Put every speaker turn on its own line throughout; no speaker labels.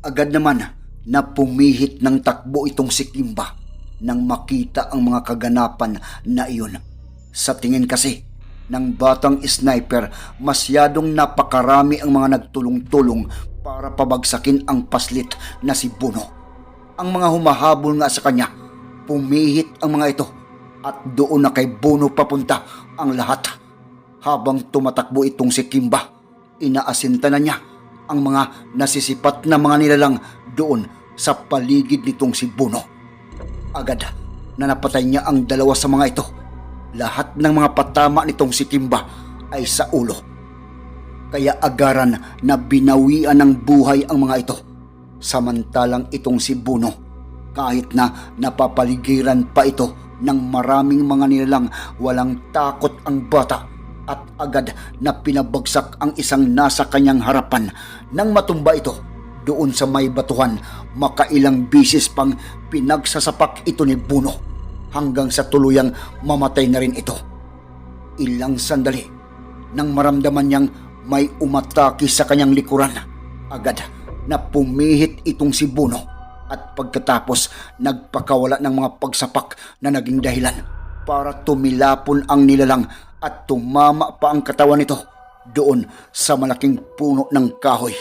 Agad naman na pumihit ng takbo itong si Kimba nang makita ang mga kaganapan na iyon. Sa tingin kasi ng batang sniper, masyadong napakarami ang mga nagtulong-tulong para pabagsakin ang paslit na si Buno. Ang mga humahabol nga sa kanya, pumihit ang mga ito at doon na kay Buno papunta ang lahat. Habang tumatakbo itong si Kimba, inaasinta na niya ang mga nasisipat na mga nilalang doon sa paligid nitong si Buno. Agad na napatay niya ang dalawa sa mga ito. Lahat ng mga patama nitong si Kimba ay sa ulo. Kaya agaran na binawian ng buhay ang mga ito. Samantalang itong si Buno, kahit na napapaligiran pa ito ng maraming mga nilalang walang takot ang bata at agad na pinabagsak ang isang nasa kanyang harapan. Nang matumba ito doon sa may batuhan makailang bisis pang pinagsasapak ito ni Buno hanggang sa tuluyang mamatay na rin ito. Ilang sandali nang maramdaman niyang may umatake sa kanyang likuran agad na pumihit itong si Buno at pagkatapos nagpakawala ng mga pagsapak na naging dahilan para tumilapon ang nilalang at tumama pa ang katawan nito doon sa malaking puno ng kahoy.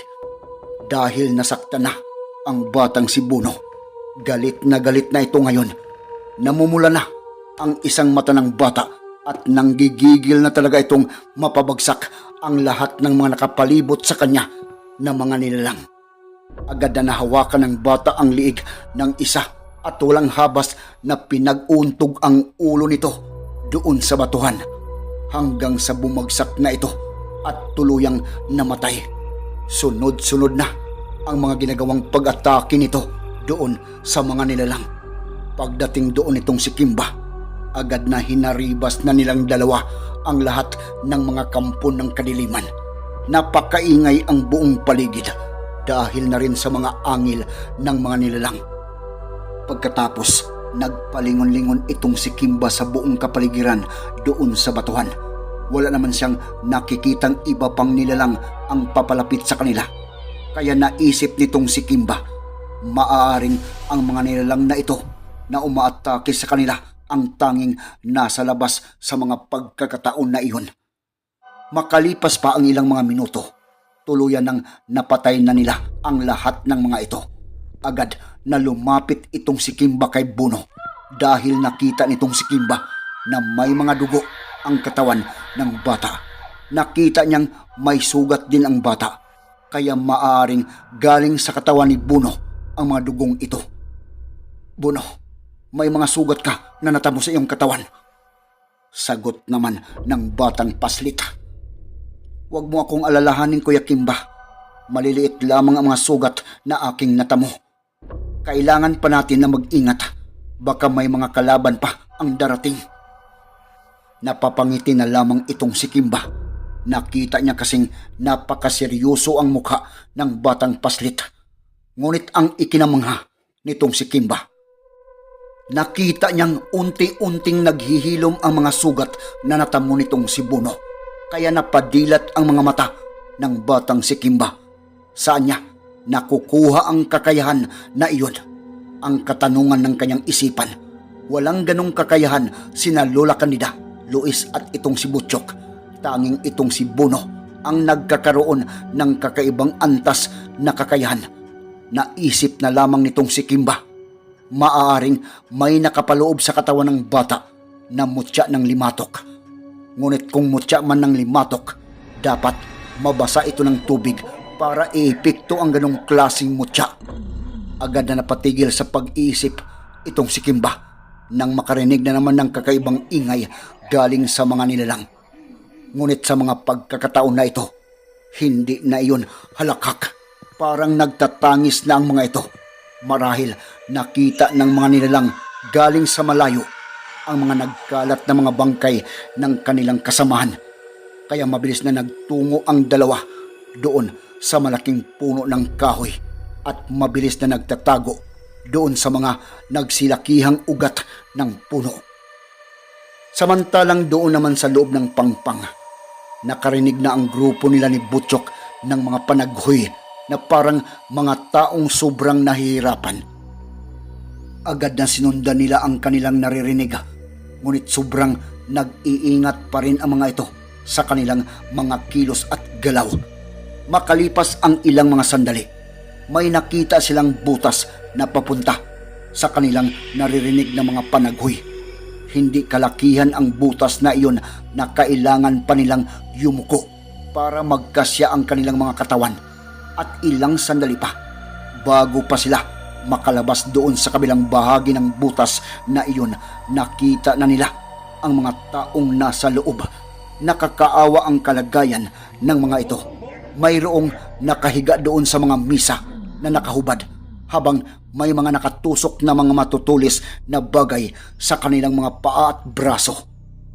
Dahil nasaktan na ang batang si Buno. Galit na galit na ito ngayon. Namumula na ang isang mata ng bata at nanggigigil na talaga itong mapabagsak ang lahat ng mga nakapalibot sa kanya na mga nilalang. Agad na nahawakan ng bata ang liig ng isa at walang habas na pinag-untog ang ulo nito doon sa batuhan hanggang sa bumagsak na ito at tuluyang namatay. Sunod-sunod na ang mga ginagawang pag-atake nito doon sa mga nilalang. Pagdating doon itong si Kimba, agad na hinaribas na nilang dalawa ang lahat ng mga kampon ng kadiliman. Napakaingay ang buong paligid dahil na rin sa mga angil ng mga nilalang. Pagkatapos, nagpalingon-lingon itong si Kimba sa buong kapaligiran doon sa batuhan. Wala naman siyang nakikitang iba pang nilalang ang papalapit sa kanila. Kaya naisip nitong si Kimba, maaaring ang mga nilalang na ito na umaatake sa kanila ang tanging nasa labas sa mga pagkakataon na iyon. Makalipas pa ang ilang mga minuto, tuluyan nang napatay na nila ang lahat ng mga ito. Agad na lumapit itong si Kimba kay Buno dahil nakita nitong si Kimba na may mga dugo ang katawan ng bata. Nakita niyang may sugat din ang bata kaya maaring galing sa katawan ni Buno ang mga dugong ito. Buno, may mga sugat ka na natamo sa iyong katawan. Sagot naman ng batang paslit. Huwag mo akong alalahanin, Kuya Kimba. Maliliit lamang ang mga sugat na aking natamo. Kailangan pa natin na mag-ingat. Baka may mga kalaban pa ang darating. Napapangiti na lamang itong si Kimba. Nakita niya kasing napakaseryoso ang mukha ng batang paslit. Ngunit ang ikinamangha nitong si Kimba. Nakita niyang unti-unting naghihilom ang mga sugat na natamo nitong si Buno. Kaya napadilat ang mga mata ng batang si Kimba. Saan niya nakukuha ang kakayahan na iyon? Ang katanungan ng kanyang isipan. Walang ganong kakayahan sina Lola Candida, Luis at itong si Butchok. Tanging itong si Buno ang nagkakaroon ng kakaibang antas na kakayahan. naisip na lamang nitong si Kimba. Maaaring may nakapaloob sa katawan ng bata na mutya ng limatok. Ngunit kung mutya man ng limatok, dapat mabasa ito ng tubig para iepekto ang ganong klasing mutya. Agad na napatigil sa pag-iisip itong si Kimba nang makarinig na naman ng kakaibang ingay galing sa mga nilalang. Ngunit sa mga pagkakataon na ito, hindi na iyon halakak. Parang nagtatangis na ang mga ito. Marahil nakita ng mga nilalang galing sa malayo ang mga nagkalat na mga bangkay ng kanilang kasamahan. Kaya mabilis na nagtungo ang dalawa doon sa malaking puno ng kahoy at mabilis na nagtatago doon sa mga nagsilakihang ugat ng puno. Samantalang doon naman sa loob ng pangpang, nakarinig na ang grupo nila ni Butchok ng mga panaghoy na parang mga taong sobrang nahihirapan. Agad na sinundan nila ang kanilang naririnig, ngunit sobrang nag-iingat pa rin ang mga ito sa kanilang mga kilos at galaw. Makalipas ang ilang mga sandali, may nakita silang butas na papunta sa kanilang naririnig na mga panaghoy. Hindi kalakihan ang butas na iyon na kailangan pa nilang yumuko para magkasya ang kanilang mga katawan. At ilang sandali pa bago pa sila makalabas doon sa kabilang bahagi ng butas na iyon nakita na nila ang mga taong nasa loob. Nakakaawa ang kalagayan ng mga ito mayroong nakahiga doon sa mga misa na nakahubad habang may mga nakatusok na mga matutulis na bagay sa kanilang mga paa at braso.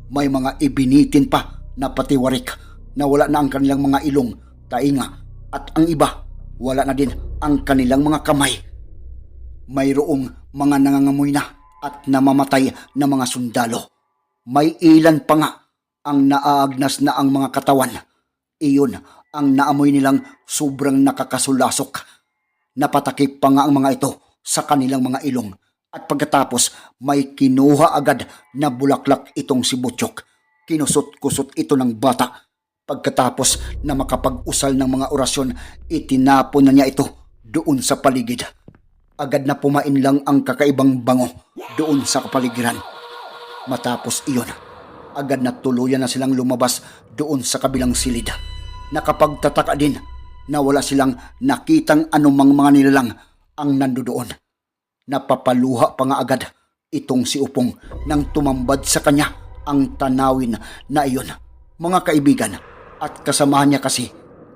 May mga ibinitin pa na patiwarik na wala na ang kanilang mga ilong, tainga at ang iba wala na din ang kanilang mga kamay. Mayroong mga nangangamoy na at namamatay na mga sundalo. May ilan pa nga ang naaagnas na ang mga katawan. Iyon ang naamoy nilang sobrang nakakasulasok. Napatakip pa nga ang mga ito sa kanilang mga ilong at pagkatapos may kinuha agad na bulaklak itong si Butchok. Kinusot-kusot ito ng bata. Pagkatapos na makapag-usal ng mga orasyon, itinapon na niya ito doon sa paligid. Agad na pumain lang ang kakaibang bango doon sa kapaligiran. Matapos iyon, agad na tuluyan na silang lumabas doon sa kabilang silid. Nakapagtataka din na wala silang nakitang anumang mga nilalang ang nandoon. Napapaluha pa nga agad itong si Upong nang tumambad sa kanya ang tanawin na iyon. Mga kaibigan at kasamahan niya kasi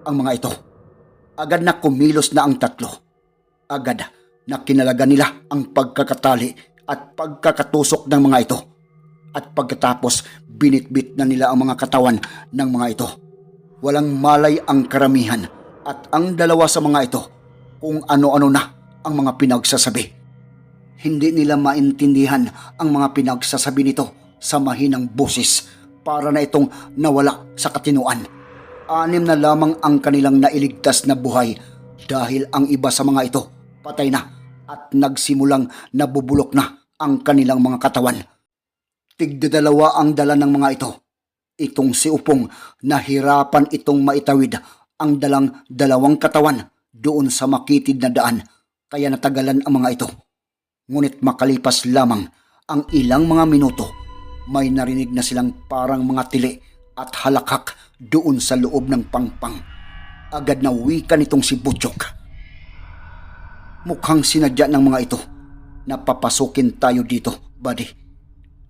ang mga ito. Agad na kumilos na ang tatlo. Agad na kinalaga nila ang pagkakatali at pagkakatusok ng mga ito. At pagkatapos binitbit na nila ang mga katawan ng mga ito. Walang malay ang karamihan at ang dalawa sa mga ito kung ano-ano na ang mga pinagsasabi. Hindi nila maintindihan ang mga pinagsasabi nito sa mahinang boses para na itong nawala sa katinuan. Anim na lamang ang kanilang nailigtas na buhay dahil ang iba sa mga ito patay na at nagsimulang nabubulok na ang kanilang mga katawan. Tigdadalawa ang dala ng mga ito. Itong si Upong nahirapan itong maitawid ang dalang dalawang katawan doon sa makitid na daan kaya natagalan ang mga ito. Ngunit makalipas lamang ang ilang mga minuto, may narinig na silang parang mga tili at halakhak doon sa loob ng pangpang. Agad na wika nitong si Butchok. Mukhang sinadya ng mga ito na papasukin tayo dito, buddy.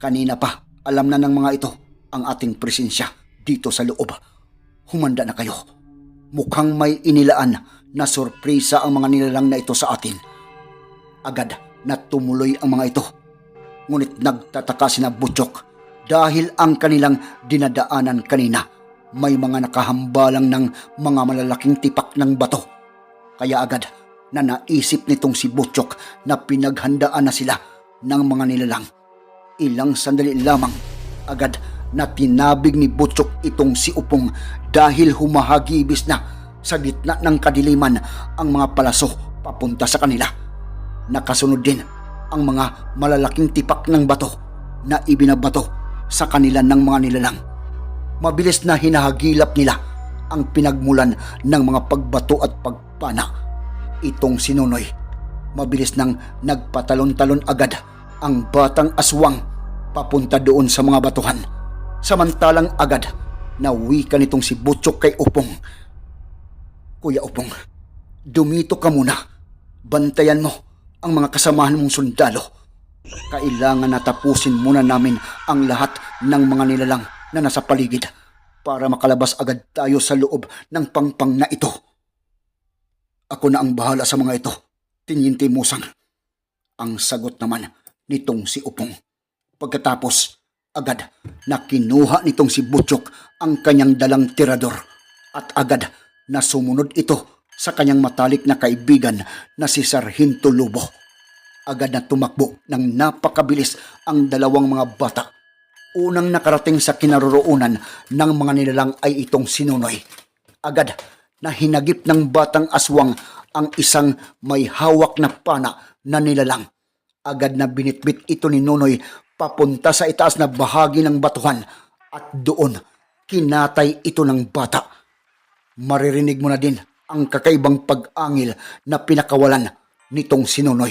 Kanina pa, alam na ng mga ito ang ating presensya dito sa loob. Humanda na kayo. Mukhang may inilaan na sorpresa ang mga nilalang na ito sa atin. Agad na tumuloy ang mga ito. Ngunit nagtataka sina Butchok dahil ang kanilang dinadaanan kanina may mga nakahambalang ng mga malalaking tipak ng bato. Kaya agad na naisip nitong si Butchok na pinaghandaan na sila ng mga nilalang. Ilang sandali lamang agad na tinabig ni Butchok itong si Upong dahil humahagibis na sa gitna ng kadiliman ang mga palaso papunta sa kanila. Nakasunod din ang mga malalaking tipak ng bato na ibinabato sa kanila ng mga nilalang. Mabilis na hinahagilap nila ang pinagmulan ng mga pagbato at pagpana. itong sinunoy. Mabilis nang nagpatalon-talon agad ang batang aswang papunta doon sa mga batuhan. Samantalang agad nawi ka nitong si Butchok kay Upong. Kuya Upong, dumito ka muna. Bantayan mo ang mga kasamahan mong sundalo. Kailangan na tapusin muna namin ang lahat ng mga nilalang na nasa paligid para makalabas agad tayo sa loob ng pangpang na ito. Ako na ang bahala sa mga ito, Tinyinti Musang. Ang sagot naman nitong si Upong. Pagkatapos, agad na kinuha nitong si Butchok ang kanyang dalang tirador at agad na sumunod ito sa kanyang matalik na kaibigan na si Sarhinto Lubo. Agad na tumakbo ng napakabilis ang dalawang mga bata. Unang nakarating sa kinaroroonan ng mga nilalang ay itong sinunoy. Agad na hinagip ng batang aswang ang isang may hawak na pana na nilalang. Agad na binitbit ito ni Nonoy papunta sa itaas na bahagi ng batuhan at doon kinatay ito ng bata. Maririnig mo na din ang kakaibang pag-angil na pinakawalan nitong si Nonoy.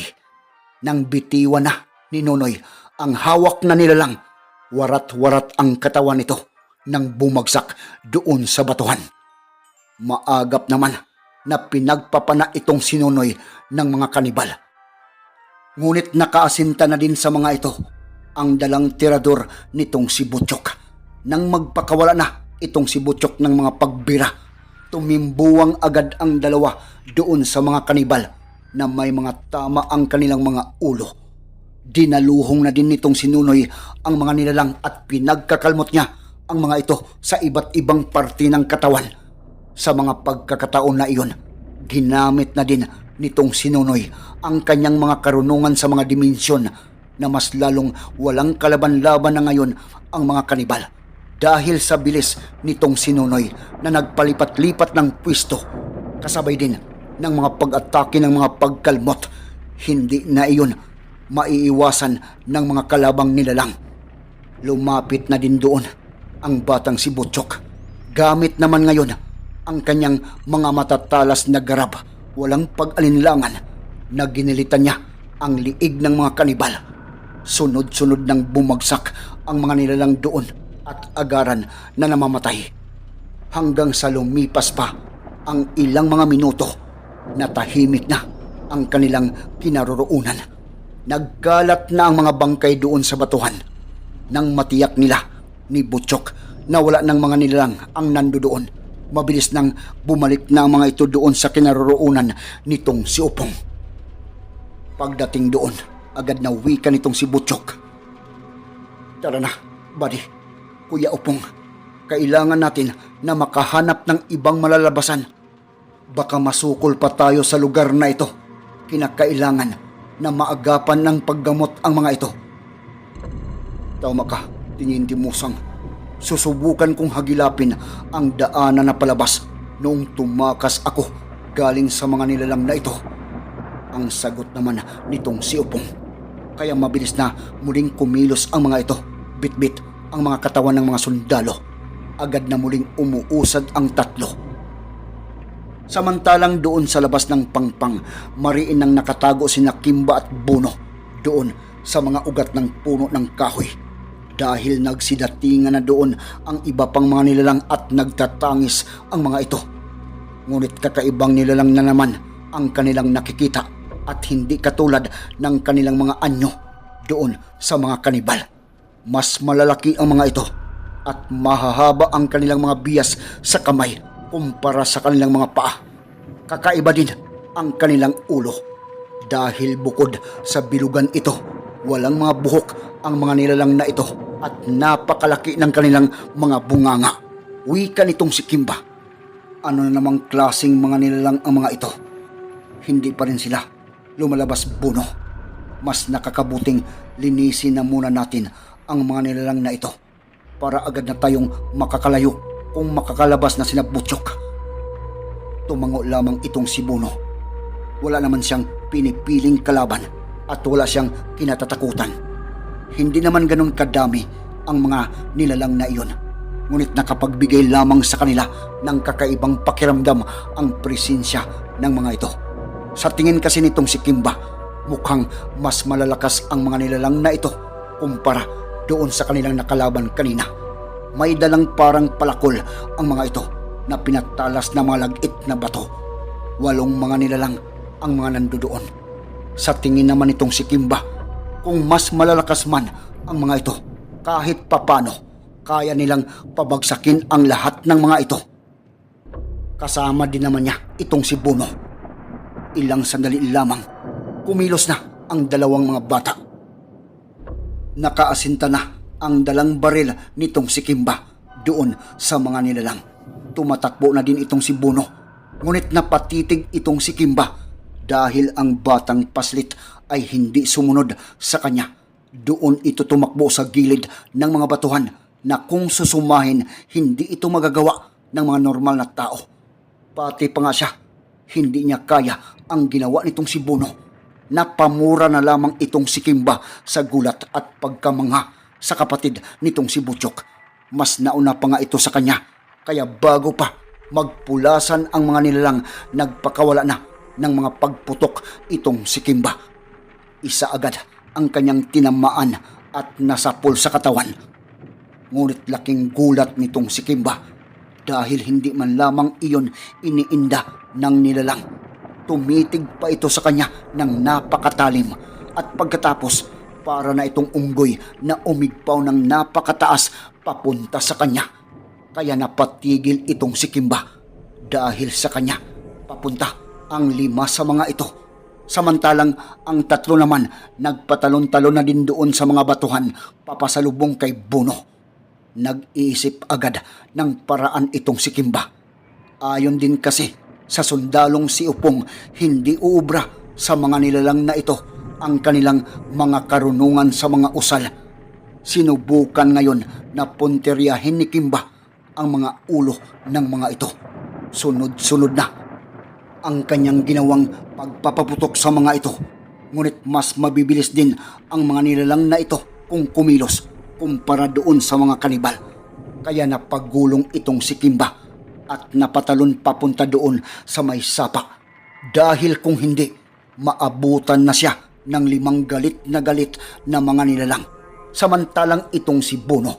Nang bitiwan na ni Nonoy ang hawak na nilalang, warat-warat ang katawan nito nang bumagsak doon sa batuhan. Maagap naman na pinagpapana itong sinunoy ng mga kanibal. Ngunit nakaasinta na din sa mga ito ang dalang tirador nitong si Butchok. Nang magpakawala na itong si Butchok ng mga pagbira, tumimbuwang agad ang dalawa doon sa mga kanibal na may mga tama ang kanilang mga ulo. Dinaluhong na din nitong sinunoy ang mga nilalang at pinagkakalmot niya ang mga ito sa iba't ibang parte ng katawan. Sa mga pagkakataon na iyon, ginamit na din nitong sinunoy ang kanyang mga karunungan sa mga dimensyon na mas lalong walang kalaban-laban na ngayon ang mga kanibal dahil sa bilis nitong sinunoy na nagpalipat-lipat ng pwisto kasabay din ng mga pag-atake ng mga pagkalmot. Hindi na iyon maiiwasan ng mga kalabang nilalang. Lumapit na din doon ang batang si Butchok. Gamit naman ngayon ang kanyang mga matatalas na garab. Walang pag-alinlangan na ginilitan niya ang liig ng mga kanibal. Sunod-sunod nang bumagsak ang mga nilalang doon at agaran na namamatay. Hanggang sa lumipas pa ang ilang mga minuto na tahimik na ang kanilang kinaroroonan. Nagkalat na ang mga bangkay doon sa batuhan nang matiyak nila ni Butchok na wala ng mga nilalang ang nando doon. Mabilis nang bumalik na ang mga ito doon sa kinaroroonan nitong si Upong. Pagdating doon, agad na wika nitong si Butchok. Tara na, buddy. Kuya Upong, kailangan natin na makahanap ng ibang malalabasan. Baka masukol pa tayo sa lugar na ito. Kinakailangan na maagapan ng paggamot ang mga ito. Tama ka, tingin musang. Susubukan kong hagilapin ang daanan na palabas noong tumakas ako galing sa mga nilalang na ito. Ang sagot naman nitong si Upong. Kaya mabilis na muling kumilos ang mga ito. Bit-bit ang mga katawan ng mga sundalo. Agad na muling umuusad ang tatlo. Samantalang doon sa labas ng pangpang, mariin nang nakatago si Kimba at Bono doon sa mga ugat ng puno ng kahoy. Dahil nagsidatingan na doon ang iba pang mga nilalang at nagtatangis ang mga ito. Ngunit kakaibang nilalang na naman ang kanilang nakikita at hindi katulad ng kanilang mga anyo doon sa mga kanibal. Mas malalaki ang mga ito at mahahaba ang kanilang mga bias sa kamay kumpara sa kanilang mga paa. Kakaiba din ang kanilang ulo dahil bukod sa bilugan ito, walang mga buhok ang mga nilalang na ito at napakalaki ng kanilang mga bunganga. Wika nitong si Kimba. Ano na namang klasing mga nilalang ang mga ito? Hindi pa rin sila lumalabas buno. Mas nakakabuting linisin na muna natin ang mga nilalang na ito para agad na tayong makakalayo kung makakalabas na sina Butchok. Tumango lamang itong si Buno. Wala naman siyang pinipiling kalaban at wala siyang kinatatakutan. Hindi naman ganun kadami ang mga nilalang na iyon. Ngunit nakapagbigay lamang sa kanila ng kakaibang pakiramdam ang presensya ng mga ito. Sa tingin kasi nitong si Kimba, mukhang mas malalakas ang mga nilalang na ito kumpara doon sa kanilang nakalaban kanina. May dalang parang palakol ang mga ito na pinatalas ng mga lagit na bato. Walong mga nilalang ang mga nandoon. Sa tingin naman nitong si Kimba, kung mas malalakas man ang mga ito, kahit papano, kaya nilang pabagsakin ang lahat ng mga ito. Kasama din naman niya itong si Buno. Ilang sandali lamang, kumilos na ang dalawang mga bata. Nakaasinta na ang dalang baril nitong si Kimba doon sa mga nilalang. Tumatakbo na din itong si Buno. Ngunit napatitig itong si Kimba dahil ang batang paslit ay hindi sumunod sa kanya. Doon ito tumakbo sa gilid ng mga batuhan na kung susumahin hindi ito magagawa ng mga normal na tao. Pati pa nga siya, hindi niya kaya ang ginawa nitong si Buno. Napamura na lamang itong si Kimba sa gulat at pagkamangha sa kapatid nitong si Butchok. Mas nauna pa nga ito sa kanya, kaya bago pa magpulasan ang mga nilalang nagpakawala na ng mga pagputok itong si Kimba. Isa agad ang kanyang tinamaan at nasapol sa katawan. Ngunit laking gulat nitong si Kimba dahil hindi man lamang iyon iniinda ng nilalang. Tumitig pa ito sa kanya ng napakatalim at pagkatapos para na itong unggoy na umigpaw ng napakataas papunta sa kanya. Kaya napatigil itong si Kimba dahil sa kanya papunta ang lima sa mga ito. Samantalang ang tatlo naman nagpatalon-talon na din doon sa mga batuhan papasalubong kay Buno. Nag-iisip agad ng paraan itong si Kimba. Ayon din kasi sa sundalong si Upong hindi uubra sa mga nilalang na ito ang kanilang mga karunungan sa mga usal. Sinubukan ngayon na punteryahin ni Kimba ang mga ulo ng mga ito. Sunod-sunod na ang kanyang ginawang pagpapaputok sa mga ito. Ngunit mas mabibilis din ang mga nilalang na ito kung kumilos kumpara doon sa mga kanibal. Kaya napagulong itong si Kimba at napatalon papunta doon sa may sapa. Dahil kung hindi, maabutan na siya ng limang galit na galit na mga nilalang. Samantalang itong si Bono,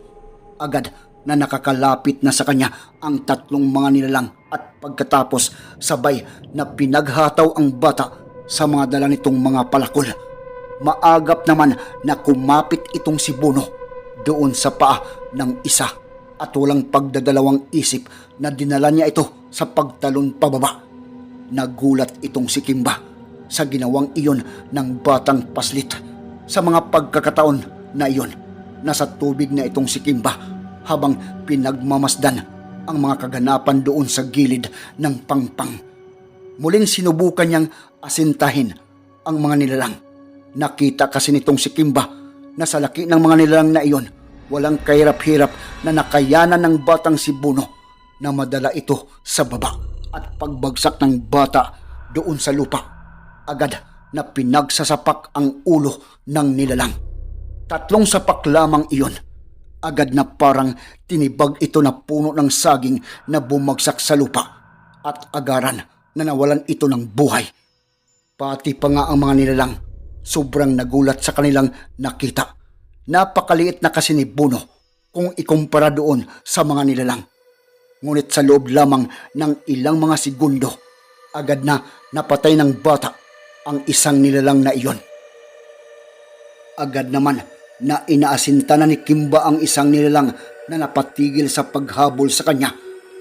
agad na nakakalapit na sa kanya ang tatlong mga nilalang at pagkatapos sabay na pinaghataw ang bata sa mga dala nitong mga palakol. Maagap naman na kumapit itong si Bono doon sa paa ng isa at walang pagdadalawang isip na dinala niya ito sa pagtalon pababa. Nagulat itong si Kimba sa ginawang iyon ng batang paslit. Sa mga pagkakataon na iyon, nasa tubig na itong si Kimba habang pinagmamasdan ang mga kaganapan doon sa gilid ng pangpang. Muling sinubukan niyang asintahin ang mga nilalang. Nakita kasi nitong si Kimba na sa laki ng mga nilalang na iyon, walang kahirap-hirap na nakayanan ng batang si Buno na madala ito sa baba at pagbagsak ng bata doon sa lupa. Agad na pinagsasapak ang ulo ng nilalang. Tatlong sapak lamang iyon. Agad na parang tinibag ito na puno ng saging na bumagsak sa lupa at agaran na nawalan ito ng buhay. Pati pa nga ang mga nilalang sobrang nagulat sa kanilang nakita. Napakaliit na kasi ni Buno kung ikumpara doon sa mga nilalang. Ngunit sa loob lamang ng ilang mga segundo, agad na napatay ng bata ang isang nilalang na iyon. Agad naman na inaasinta na ni Kimba ang isang nilalang na napatigil sa paghabol sa kanya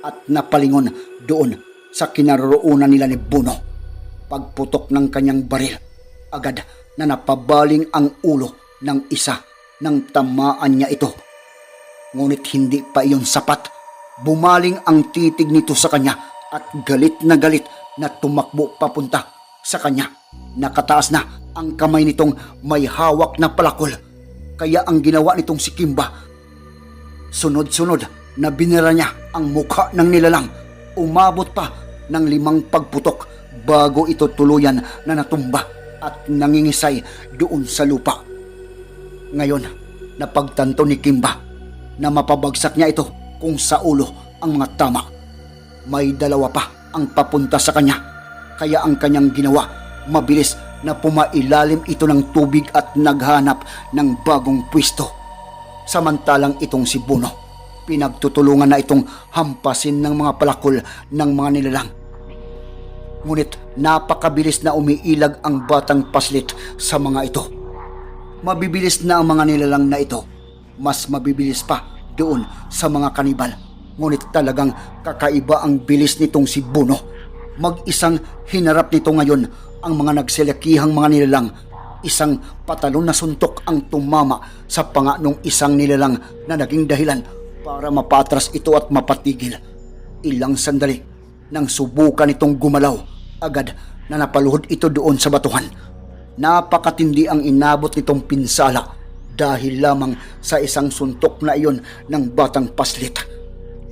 at napalingon doon sa kinaroroonan nila ni Buno. Pagputok ng kanyang baril, agad na napabaling ang ulo ng isa nang tamaan niya ito. Ngunit hindi pa iyon sapat. Bumaling ang titig nito sa kanya at galit na galit na tumakbo papunta sa kanya. Nakataas na ang kamay nitong may hawak na palakol. Kaya ang ginawa nitong si Kimba, sunod-sunod na binira niya ang mukha ng nilalang. Umabot pa ng limang pagputok bago ito tuluyan na natumba at nangingisay doon sa lupa. Ngayon, napagtanto ni Kimba na mapabagsak niya ito kung sa ulo ang mga tama. May dalawa pa ang papunta sa kanya, kaya ang kanyang ginawa mabilis na pumailalim ito ng tubig at naghanap ng bagong pwisto. Samantalang itong si Buno, pinagtutulungan na itong hampasin ng mga palakol ng mga nilalang. Ngunit napakabilis na umiilag ang batang paslit sa mga ito. Mabibilis na ang mga nilalang na ito. Mas mabibilis pa doon sa mga kanibal. Ngunit talagang kakaiba ang bilis nitong si Buno. Mag-isang hinarap nito ngayon ang mga nagselekihang mga nilalang. Isang patalon na suntok ang tumama sa panga ng isang nilalang na naging dahilan para mapatras ito at mapatigil. Ilang sandali nang subukan itong gumalaw, agad na napaluhod ito doon sa batuhan. Napakatindi ang inabot nitong pinsala dahil lamang sa isang suntok na iyon ng batang paslit.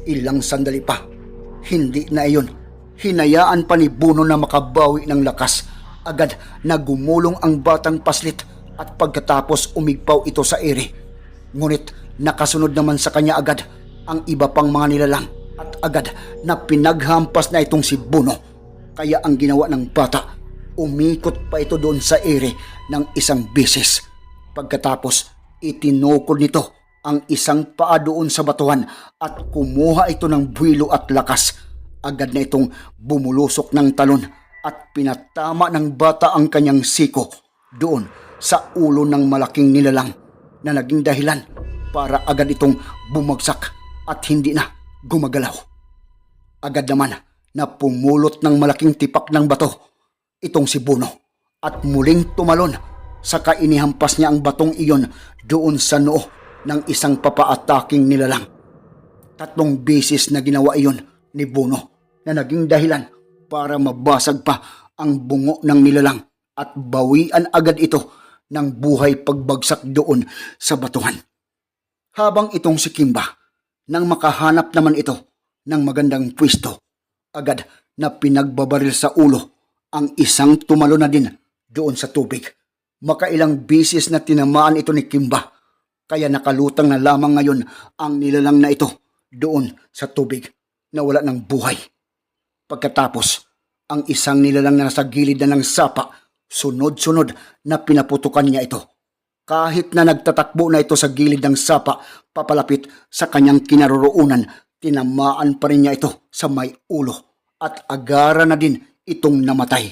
Ilang sandali pa, hindi na iyon. Hinayaan pa ni Buno na makabawi ng lakas. Agad na gumulong ang batang paslit at pagkatapos umigpaw ito sa ere. Ngunit nakasunod naman sa kanya agad ang iba pang mga nilalang at agad na pinaghampas na itong si Buno. Kaya ang ginawa ng bata, umikot pa ito doon sa ere ng isang beses. Pagkatapos, itinukod nito ang isang paa doon sa batuhan at kumuha ito ng buwilo at lakas. Agad na itong bumulusok ng talon at pinatama ng bata ang kanyang siko doon sa ulo ng malaking nilalang na naging dahilan para agad itong bumagsak at hindi na gumagalaw. Agad naman na pumulot ng malaking tipak ng bato itong si Buno at muling tumalon saka inihampas niya ang batong iyon doon sa noo ng isang papaataking nilalang. Tatlong beses na ginawa iyon ni Buno na naging dahilan para mabasag pa ang bungo ng nilalang at bawian agad ito ng buhay pagbagsak doon sa batuhan. Habang itong si Kimba, nang makahanap naman ito ng magandang pwisto, agad na pinagbabaril sa ulo ang isang tumalo na din doon sa tubig. Makailang bisis na tinamaan ito ni Kimba, kaya nakalutang na lamang ngayon ang nilalang na ito doon sa tubig na wala ng buhay. Pagkatapos, ang isang nilalang na nasa gilid na ng sapa, sunod-sunod na pinaputukan niya ito. Kahit na nagtatakbo na ito sa gilid ng sapa, papalapit sa kanyang kinaroroonan, tinamaan pa rin niya ito sa may ulo at agara na din itong namatay.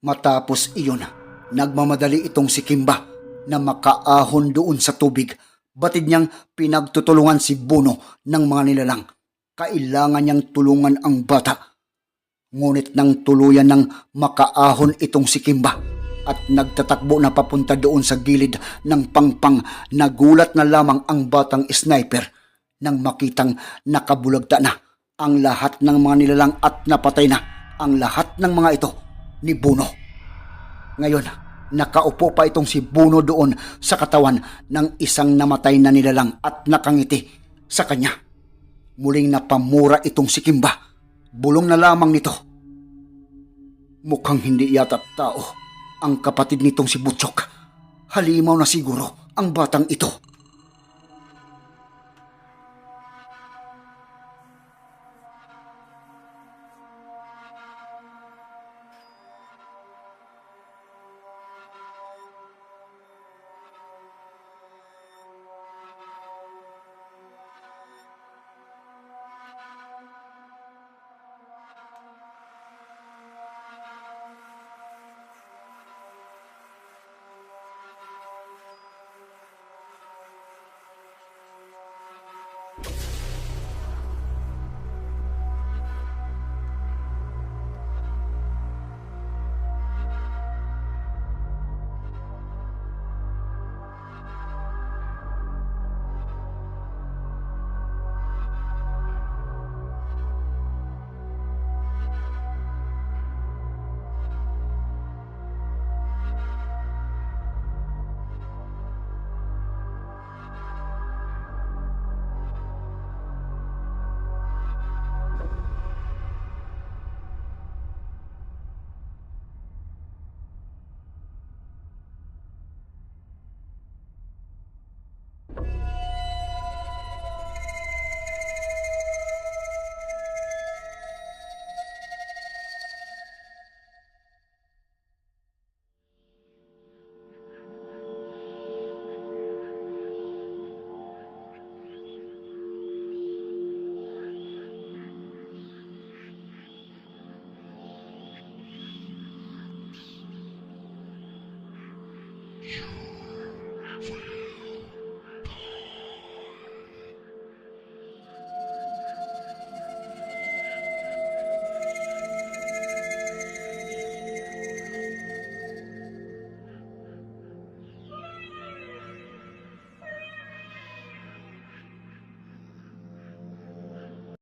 Matapos iyon, nagmamadali itong si Kimba na makaahon doon sa tubig. Batid niyang pinagtutulungan si Buno ng mga nilalang. Kailangan niyang tulungan ang bata. Ngunit nang tuluyan ng makaahon itong si Kimba at nagtatakbo na papunta doon sa gilid ng pangpang, nagulat na lamang ang batang sniper nang makitang nakabulagta na ang lahat ng mga nilalang at napatay na ang lahat ng mga ito ni Buno. Ngayon, nakaupo pa itong si Buno doon sa katawan ng isang namatay na nilalang at nakangiti sa kanya. Muling napamura itong si Kimba. Bulong na lamang nito. Mukhang hindi yata tao ang kapatid nitong si Butchok. Halimaw na siguro ang batang ito.